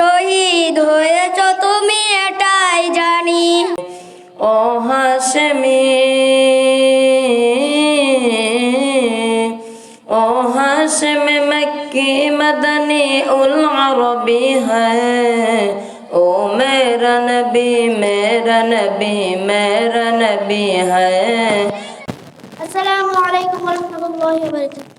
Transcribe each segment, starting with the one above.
শহীদ হয়েছ তুমি এটাই জানি ও হাসমি ও হাসম মক্কি মদনী উল আরবি হ্যাঁ ও মেরা নবী মেরা নবী মেরা নবী হ্যাঁ আসসালামু আলাইকুম ওয়া রাহমাতুল্লাহি ওয়া বারাকাতুহু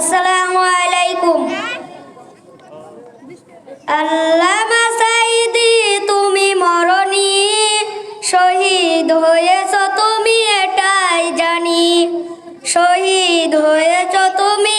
আসসালামু আলাইকুম আল্লামা সাইদি তুমি মরণী শহীদ হয়েছ তুমি এটাই জানি শহীদ হয়েছ তুমি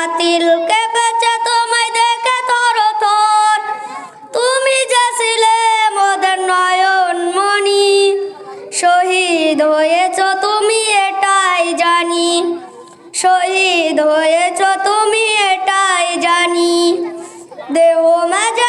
বাতিল কেঁপেছে তোমায় দেখে তর তর তুমি যে ছিলে মোদের নয়ন মণি শহীদ হয়েছ তুমি এটাই জানি শহীদ হয়েছ তুমি এটাই জানি দেহ মাঝে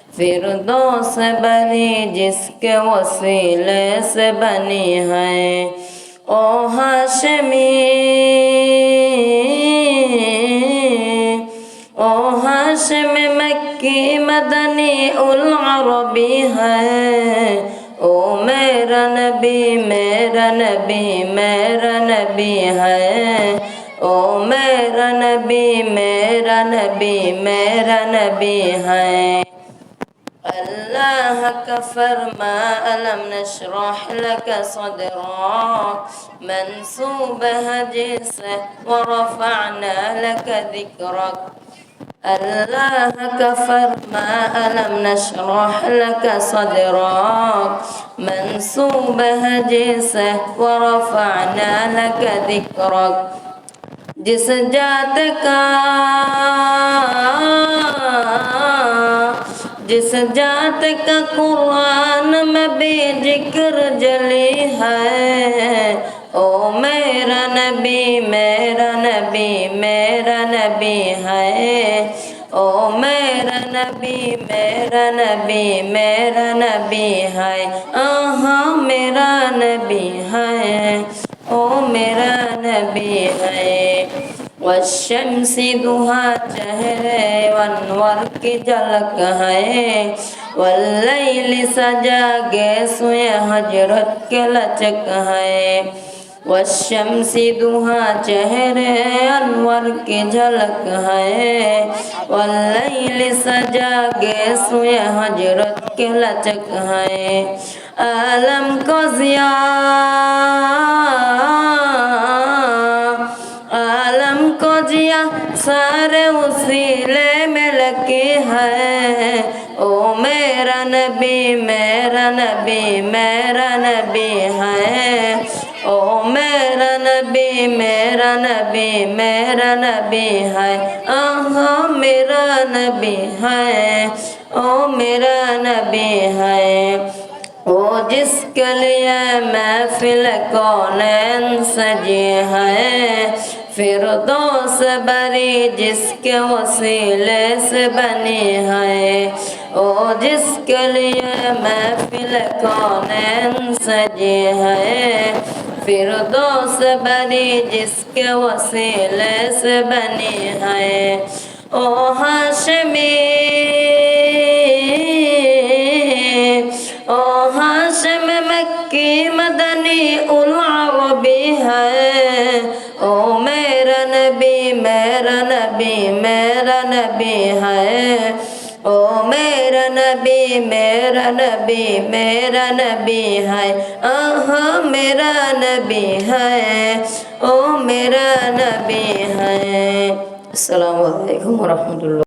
فردوس سے بنی جس کے وسیلے سے بنی ہے او ہاشمی او ہاشم مکی مدنی العربی ہے او میرا نبی میرا نبی میرا نبی ہے او میرا نبی میرا نبی میرا نبی ہے إلهك فرما ألم نشرح لك صدرك منسوب هجسه ورفعنا لك ذكرك الله كفر ما ألم نشرح لك صدرك منسوب هجسه ورفعنا لك ذكرك جسجاتك جس جات کا قرآن میں بے ذکر جلی ہے او میرا نبی میرا نبی میرا نبی ہے او میرا نبی میرا نبی میرا نبی ہے آہاں میرا نبی ہے او میرا نبی ہے والشمس سی دہرے ونور کی جلک ہے سجا گے سوئ ہجرت کے لچک ہے والشمس دہا دھا چہرے انور کی جھلک ہے واللیل سجا گے سوئے حجرت کے لچک ہے سارے وسیلے میں لکی ہے او میرا نبی میرا نبی میرا نبی ہے او میرا نبی میرا نبی میرا نبی ہے آہا میرا نبی ہے او میرا نبی ہے او جس کے لیے محفل کونین سجی ہے फिरदौस बरी जिसके वसीले से बनी है ओ जिसके लिए महफिल कौन सजी है फिरदौस बरी जिसके वसीले से बनी है ओ हाशमी নবী মেরা নবী হ্যাঁ ओ मेरा नबी मेरा नबी मेरा नबी है आहा मेरा नबी है ओ मेरा नबी है अस्सलाम वालेकुम रहमतुल्लाह